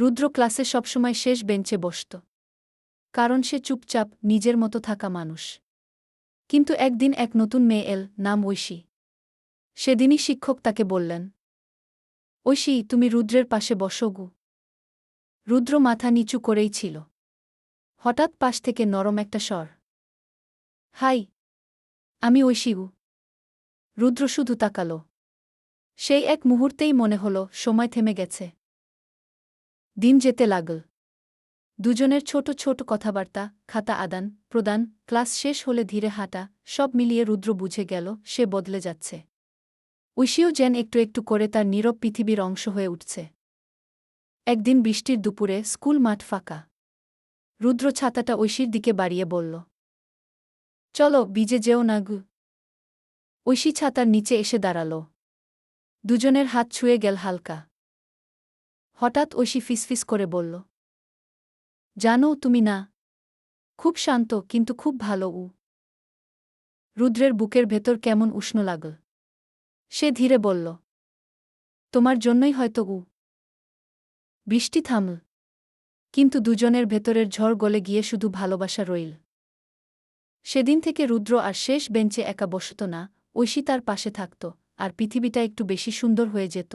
রুদ্র ক্লাসে সবসময় শেষ বেঞ্চে বসত। কারণ সে চুপচাপ, নিজের মতো থাকা মানুষ। কিন্তু একদিন এক নতুন মেয়ে এল, নাম ঐশী। সেদিনই শিক্ষক তাকে বললেন, ঐশী, তুমি রুদ্রের পাশে বসো গু। রুদ্র মাথা নিচু করেই ছিল। হঠাৎ পাশ থেকে নরম একটা স্বর, হাই, আমি ঐশীগু রুদ্র শুধু তাকালো। সেই এক মুহূর্তেই মনে হল, সময় থেমে গেছে। দিন যেতে লাগল। দুজনের ছোট ছোট কথাবার্তা, খাতা আদান, প্রদান, ক্লাস শেষ হলে ধীরে হাঁটা, সব মিলিয়ে রুদ্র বুঝে গেল, সে বদলে যাচ্ছে। ঐশীও যেন একটু একটু করে তার নীরব পৃথিবীর অংশ হয়ে উঠছে। একদিন বৃষ্টির দুপুরে স্কুল মাঠ ফাঁকা। রুদ্র ছাতাটা ঐশীর দিকে বাড়িয়ে বলল, চলো বিজে যেও না গু। ঐশী ছাতার নিচে এসে দাঁড়াল। দুজনের হাত ছুঁয়ে গেল হালকা। হঠাৎ ঐশী ফিসফিস করে বলল, জানো তুমি না, খুব শান্ত কিন্তু খুব ভালো উ। রুদ্রের বুকের ভেতর কেমন উষ্ণ লাগল। সে ধীরে বলল, তোমার জন্যই হয়তো উ। বৃষ্টি থামল, কিন্তু দুজনের ভেতরের ঝড় গলে গিয়ে শুধু ভালোবাসা রইল। সেদিন থেকে রুদ্র আর শেষ বেঞ্চে একা বসত না, ঐশী তার পাশে থাকত, আর পৃথিবীটা একটু বেশি সুন্দর হয়ে যেত।